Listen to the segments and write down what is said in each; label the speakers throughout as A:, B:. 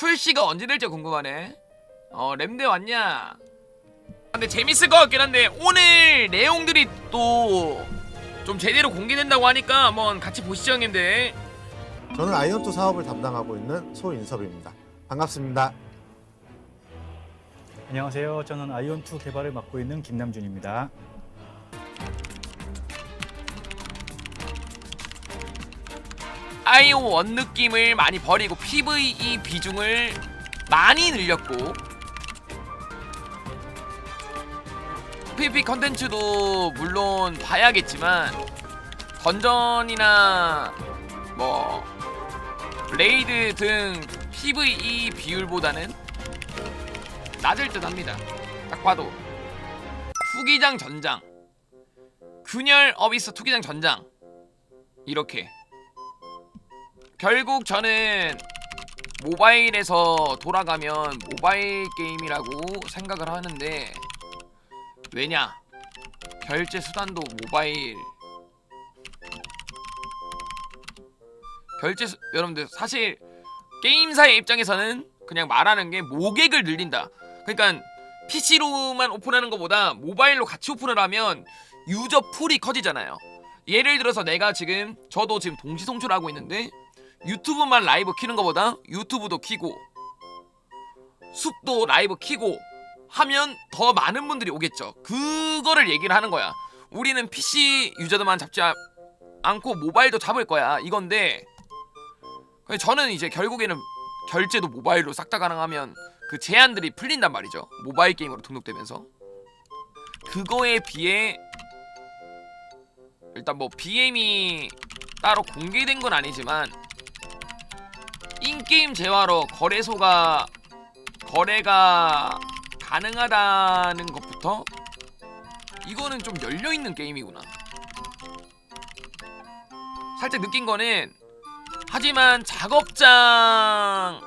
A: 출시가 언제 될지 궁금하네. 어 램대 왔냐? 근데 재밌을 것 같긴 한데 오늘 내용들이 또 좀 제대로 공개된다고 하니까 한번 같이 보시죠 형님들.
B: 저는 아이언2 사업을 담당하고 있는 소인섭입니다. 반갑습니다.
C: 안녕하세요. 저는 아이온2 개발을 맡고 있는 김남준입니다.
A: 아이오 원 느낌을 많이 버리고 PVE 비중을 많이 늘렸고 PVP 컨텐츠도 물론 봐야겠지만 던전이나 뭐 레이드 등 PVE 비율보다는 낮을 듯 합니다. 딱 봐도. 투기장 전장. 균열 어비스 투기장 전장. 이렇게 결국 저는 모바일에서 돌아가면 모바일 게임이라고 생각을 하는데 왜냐? 결제 수단도 모바일. 결제 수, 여러분들 사실 게임사의 입장에서는 그냥 말하는 게 모객을 늘린다. 그러니까 PC로만 오픈하는 것보다 모바일로 같이 오픈을 하면 유저 풀이 커지잖아요. 예를 들어서 내가 지금 저도 지금 동시 송출하고 있는데 유튜브만 라이브 키는 것보다 유튜브도 키고 숲도 라이브 키고 하면 더 많은 분들이 오겠죠. 그거를 얘기를 하는 거야. 우리는 PC 유저들만 잡지 아- 않고 모바일도 잡을 거야. 이건데 저는 이제 결국에는 결제도 모바일로 싹 다 가능하면 그 제한들이 풀린단 말이죠. 모바일 게임으로 등록되면서 그거에 비해 일단 뭐 BM이 따로 공개된 건 아니지만 인 게임 재화로 거래소가 거래가 가능하다는 것부터 이거는 좀 열려 있는 게임이구나. 살짝 느낀 거는 하지만 작업장을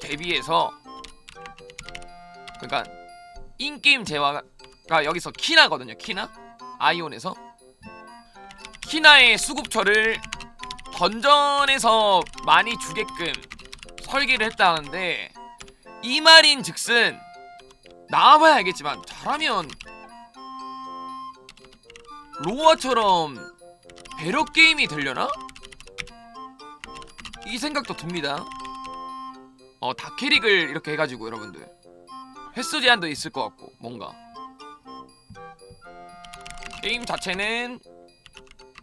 A: 대비해서 그러니까 인게임 재화가 여기서 키나거든요. 키나 아이온에서 키나의 수급처를 던전에서 많이 주게끔 설계를 했다는데 이 말인 즉슨 나와봐야 알겠지만 잘하면 로아처럼 배려 게임이 되려나? 이 생각도 듭니다. 어 다캐릭을 이렇게 해가지고 여러분들 횟수 제한도 있을 것 같고 뭔가 게임 자체는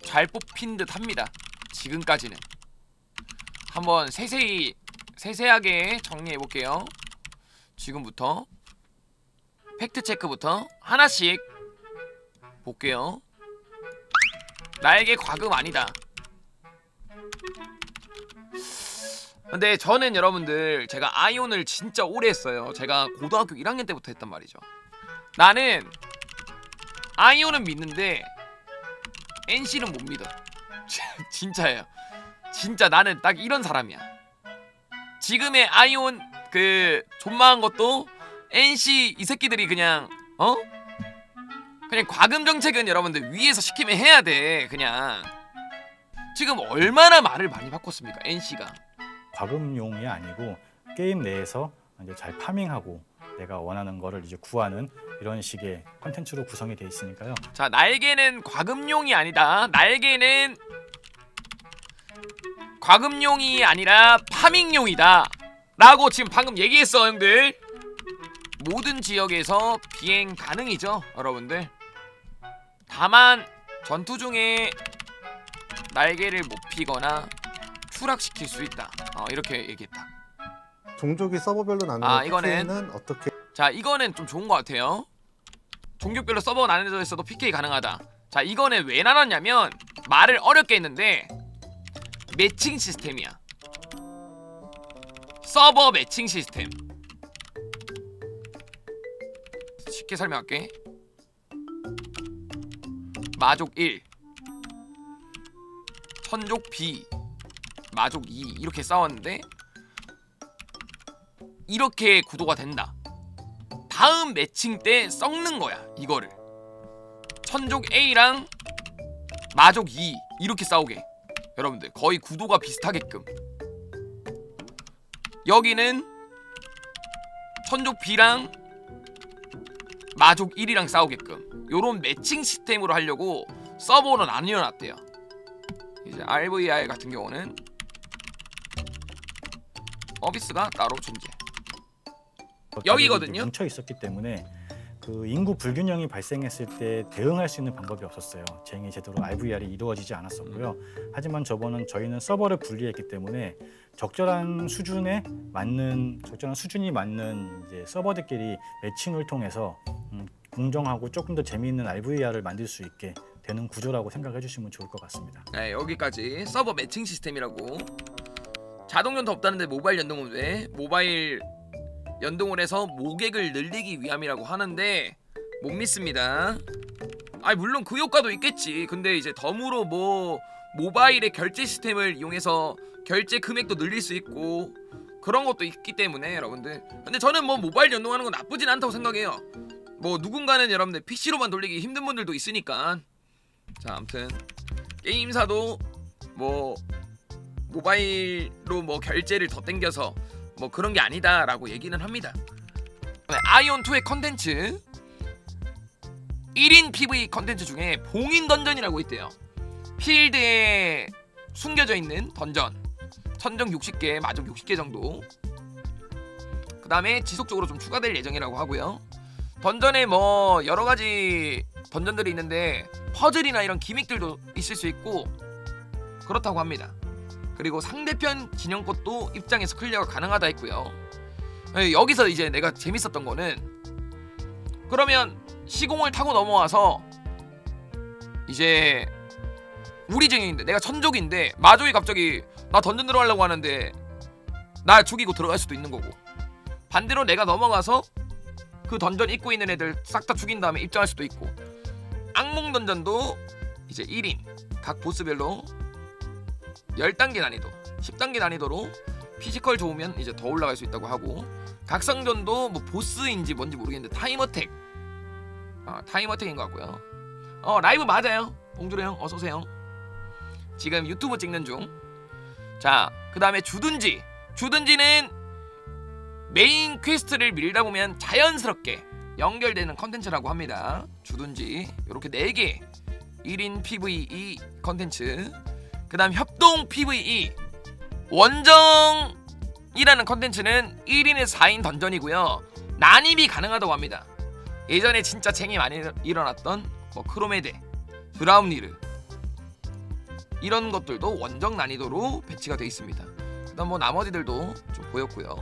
A: 잘 뽑힌 듯 합니다. 지금까지는 한번 세세히 세세하게 정리해 볼게요. 지금부터 팩트 체크부터 하나씩 볼게요. 나에게 과금 아니다. 근데 저는 여러분들 제가 아이온을 진짜 오래 했어요. 제가 고등학교 1학년 때부터 했단 말이죠. 나는 아이온은 믿는데 NC는 못 믿어. 진짜예요. 진짜 나는 딱 이런 사람이야. 지금의 아이온 그 존망한 것도 NC 이 새끼들이 그냥 어? 그냥 과금 정책은 여러분들 위에서 시키면 해야 돼. 그냥 지금 얼마나 말을 많이 바꿨습니까? NC가.
C: 과금용이 아니고 게임 내에서 이제 잘 파밍하고 내가 원하는 거를 이제 구하는 이런 식의 컨텐츠로 구성이 돼 있으니까요.
A: 자, 날개는 과금용이 아니다. 날개는 과금용이 아니라 파밍용이다. 라고 지금 방금 얘기했어, 형들. 모든 지역에서 비행 가능이죠, 여러분들. 다만 전투 중에 날개를 못 피거나 추락시킬 수 있다. 어, 이렇게 얘기했다.
B: 종족이 서버별로 나누는
A: 아, 이거는-
B: PK는 어떻게
A: 자 이거는 좀 좋은 것 같아요 종족별로 서버가 나눠져 있어도 PK 가능하다 자 이거는 왜 나눴냐면 말을 어렵게 했는데 매칭 시스템이야. 서버 매칭 시스템. 쉽게 설명할게. 마족 1 천족 B 마족 2 이렇게 싸웠는데 이렇게 구도가 된다. 다음 매칭 때 썩는 거야 이거를. 천족 A랑 마족 2 이렇게 싸우게 여러분들 거의 구도가 비슷하게끔 여기는 천족 B랑 마족 1이랑 싸우게끔 요런 매칭 시스템으로 하려고 서버로 나뉘어 놨대요. 이제 RVR 같은 경우는 어비스가 따로 존재. 여기거든요.
C: 뭉쳐 있었기 때문에 그 인구 불균형이 발생했을 때 대응할 수 있는 방법이 없었어요. 쟁이 제대로 RVR이 이루어지지 않았었고요. 하지만 저번은 저희는 서버를 분리했기 때문에 적절한 수준에 맞는 적절한 수준이 맞는 이제 서버들끼리 매칭을 통해서 음, 공정하고 조금 더 재미있는 RVR을 만들 수 있게 되는 구조라고 생각해 주시면 좋을 것 같습니다.
A: 네, 여기까지 서버 매칭 시스템이라고. 자동 연도 없다는데 모바일 연동은 왜? 모바일 연동을 해서 모객을 늘리기 위함이라고 하는데 못 믿습니다. 아 물론 그 효과도 있겠지. 근데 이제 덤으로 뭐 모바일의 결제 시스템을 이용해서 결제 금액도 늘릴 수 있고 그런 것도 있기 때문에 여러분들. 근데 저는 뭐 모바일 연동하는 건 나쁘진 않다고 생각해요. 뭐 누군가는 여러분들 PC로만 돌리기 힘든 분들도 있으니까. 자, 아무튼 게임사도 뭐 모바일로 뭐 결제를 더 땡겨서 뭐 그런 게 아니다라고 얘기는 합니다. 네, 아이온 2의 컨텐츠 1인 PV 컨텐츠 중에 봉인 던전이라고 있대요. 필드에 숨겨져 있는 던전 천정 60개, 마족 60개 정도. 그 다음에 지속적으로 좀 추가될 예정이라고 하고요. 던전에 뭐 여러 가지 던전들이 있는데 퍼즐이나 이런 기믹들도 있을 수 있고 그렇다고 합니다. 그리고 상대편 진영 것도 입장에서 클리어가 가능하다 했고요. 예, 여기서 이제 내가 재밌었던 거는 그러면 시공을 타고 넘어와서 이제 우리 증인인데 내가 천족인데 마족이 갑자기 나 던전 들어가려고 하는데 나 죽이고 들어갈 수도 있는 거고 반대로 내가 넘어가서 그 던전 입고 있는 애들 싹 다 죽인 다음에 입장할 수도 있고 악몽 던전도 이제 1인 각 보스별로 10단계 난이도 10단계 난이도로 피지컬 좋으면 이제 더 올라갈 수 있다고 하고 각성전도 뭐 보스인지 뭔지 모르겠는데 타임어택. 아 타임어택인 것 같고요. 어 라이브 맞아요. 봉주로 형 어서오세요. 지금 유튜브 찍는 중자그 다음에 주둔지. 주둔지는 메인 퀘스트를 밀다 보면 자연스럽게 연결되는 컨텐츠라고 합니다. 주둔지. 이렇게 4개. 1인 PVE 컨텐츠 그 다음 협동 PVE 원정이라는 컨텐츠는 1인에서 4인 던전이고요. 난입이 가능하다고 합니다. 예전에 진짜 쟁이 많이 일어났던 뭐 크로메데, 브라운리르 이런 것들도 원정 난이도로 배치가 되어 있습니다. 그다음 뭐 나머지들도 좀 보였고요.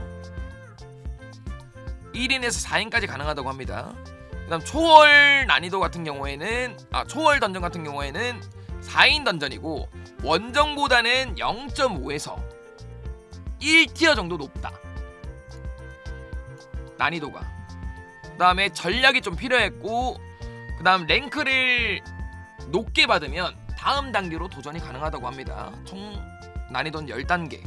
A: 1인에서 4인까지 가능하다고 합니다. 그다음 초월 난이도 같은 경우에는 아 초월 던전 같은 경우에는 4인 던전이고 원정보다는 0.5에서 1티어 정도 높다. 난이도가. 그 다음에 전략이 좀 필요했고 그 다음 랭크를 높게 받으면 다음 단계로 도전이 가능하다고 합니다. 총 난이도는 10단계.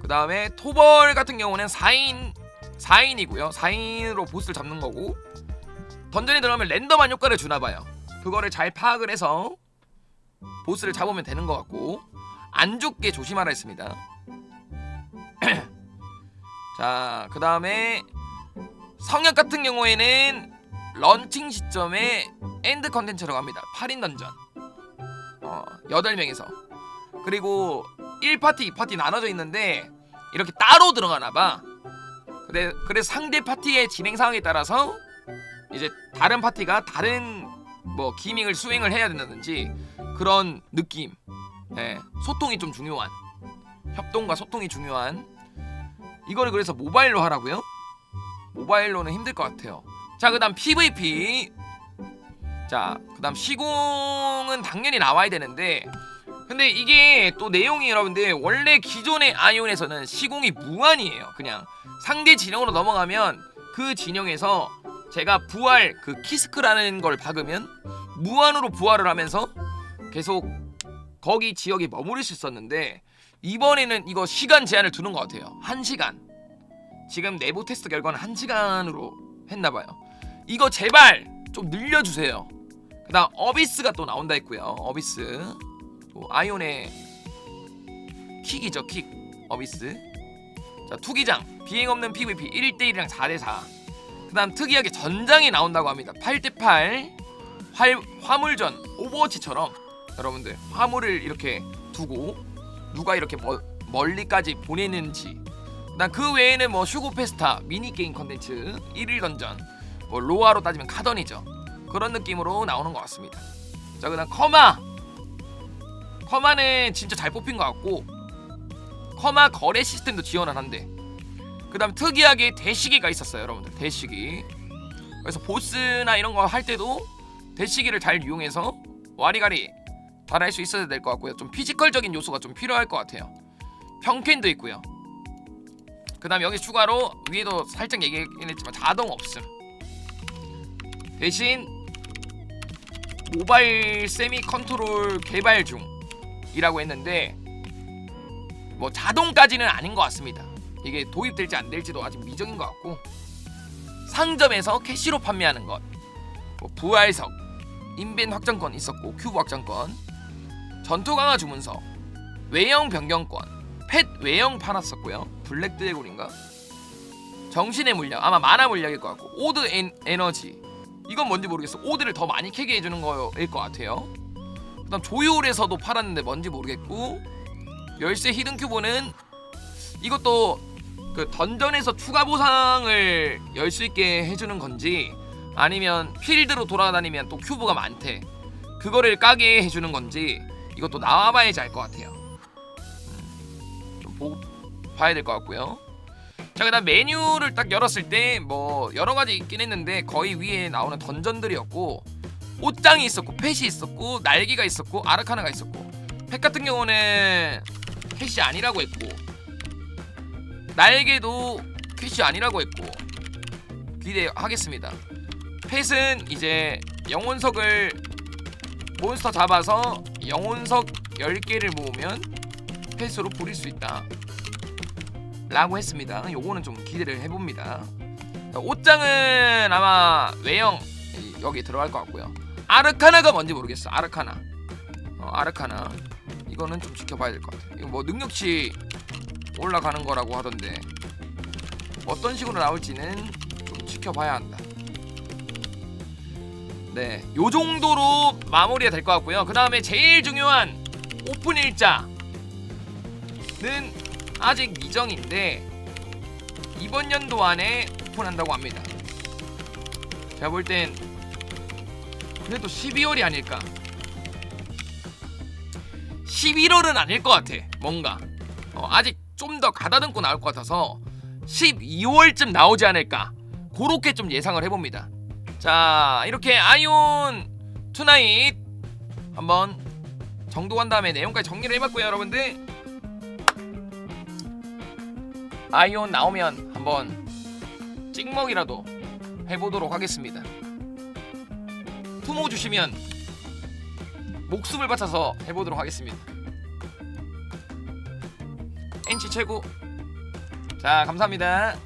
A: 그 다음에 토벌 같은 경우는 4인 4인이고요. 4인으로 보스를 잡는 거고 던전에 들어가면 랜덤한 효과를 주나 봐요. 그거를 잘 파악을 해서 보스를 잡으면 되는 것 같고 안 죽게 조심하라 했습니다. 자, 그 다음에 성역 같은 경우에는 런칭 시점에 엔드 컨텐츠라고 합니다. 8인 던전. 어, 8명에서. 그리고 1파티, 2파티 나눠져 있는데 이렇게 따로 들어가나 봐. 그래, 그래서 상대 파티의 진행 상황에 따라서 이제 다른 파티가 다른 뭐 기믹을 수행을 해야 된다든지 그런 느낌. 예, 소통이 좀 중요한. 협동과 소통이 중요한. 이거를 그래서 모바일로 하라고요? 모바일로는 힘들 것 같아요. 자, 그다음 PVP. 자, 그다음 시공은 당연히 나와야 되는데 근데 이게 또 내용이 여러분들 원래 기존의 아이온에서는 시공이 무한이에요. 그냥 상대 진영으로 넘어가면 그 진영에서 제가 부활 그 키스크라는 걸 박으면 무한으로 부활을 하면서 계속 거기 지역에 머무를 수 있었는데 이번에는 이거 시간 제한을 두는 것 같아요. 한 시간. 지금 내부 테스트 결과는 한 시간으로 했나 봐요. 이거 제발 좀 늘려 주세요. 그다음 어비스가 또 나온다 했고요. 어비스 또 아이온의 킥이죠 킥 어비스 자 투기장 비행 없는 PVP 1대 1이랑 4대 4 그다음 특이하게 전장이 나온다고 합니다 8대 8 활, 화물전 오버워치처럼 여러분들 화물을 이렇게 두고 누가 이렇게 멀, 멀리까지 보내는지. 그다음 그 외에는 뭐 슈고 페스타 미니 게임 컨텐츠 1일 던전 뭐 로아로 따지면 카던이죠. 그런 느낌으로 나오는 것 같습니다. 자 그다음 커마. 커마는 진짜 잘 뽑힌 것 같고 커마 거래 시스템도 지원을 한대 그 다음 특이하게 대시기가 있었어요 여러분들. 대시기. 그래서 보스나 이런 거 할 때도 대시기를 잘 이용해서 와리가리 잘할 수 있어야 될 것 같고요. 좀 피지컬적인 요소가 좀 필요할 것 같아요. 평캔도 있고요. 그 다음 여기 추가로 위에도 살짝 얘기했긴 했지만 자동 없음. 대신 모바일 세미 컨트롤 개발 중이라고 했는데 뭐 자동까지는 아닌 것 같습니다. 이게 도입될지 안 될지도 아직 미정인 것 같고 상점에서 캐시로 판매하는 것, 뭐 부활석, 인벤 확장권 있었고 큐브 확장권, 전투 강화 주문서, 외형 변경권, 펫 외형 팔았었고요. 블랙 드래곤인가? 정신의 물약 아마 만화 물약일 것 같고 오드 엔, 에너지 이건 뭔지 모르겠어. 오드를 더 많이 캐게 해주는 거일 것 같아요. 그다음 조율에서도 팔았는데 뭔지 모르겠고 열쇠 히든 큐브는 이것도 그 던전에서 추가 보상을 열 수 있게 해주는 건지 아니면 필드로 돌아다니면 또 큐브가 많대 그거를 까게 해주는 건지 이것도 나와봐야지 알 것 같아요. 음, 좀 보고 봐야 될 것 같고요. 자 그다음 메뉴를 딱 열었을 때 뭐 여러 가지 있긴 했는데 거의 위에 나오는 던전들이었고 옷장이 있었고 펫이 있었고 날개가 있었고 아르카나가 있었고. 펫 같은 경우는 펫이 아니라고 했고 날개도 퀴시 아니라고 했고 기대하겠습니다. 펫은 이제 영혼석을 몬스터 잡아서 영혼석 10개를 모으면 펫으로 부릴 수 있다. 라고 했습니다. 요거는 좀 기대를 해봅니다. 자, 옷장은 아마 외형 여기 들어갈 것 같고요. 아르카나가 뭔지 모르겠어. 아르카나. 어, 아르카나. 이거는 좀 지켜봐야 될 것 같아요. 이거 뭐 능력치 올라가는 거라고 하던데 어떤 식으로 나올지는 좀 지켜봐야 한다. 네, 요 정도로 마무리가 될 것 같고요. 그 다음에 제일 중요한 오픈 일자는 아직 미정인데 이번 연도 안에 오픈한다고 합니다. 제가 볼 땐 그래도 12월이 아닐까. 11월은 아닐 것 같아. 뭔가 어, 아직 좀 더 가다듬고 나올 것 같아서 12월쯤 나오지 않을까 그렇게 좀 예상을 해봅니다. 자 이렇게 아이온 투나잇 한번 정독한 다음에 내용까지 정리를 해봤고요 여러분들 아이온 나오면 한번 찍먹이라도 해보도록 하겠습니다. 투모 주시면 목숨을 바쳐서 해보도록 하겠습니다. NC 최고. 자, 감사합니다.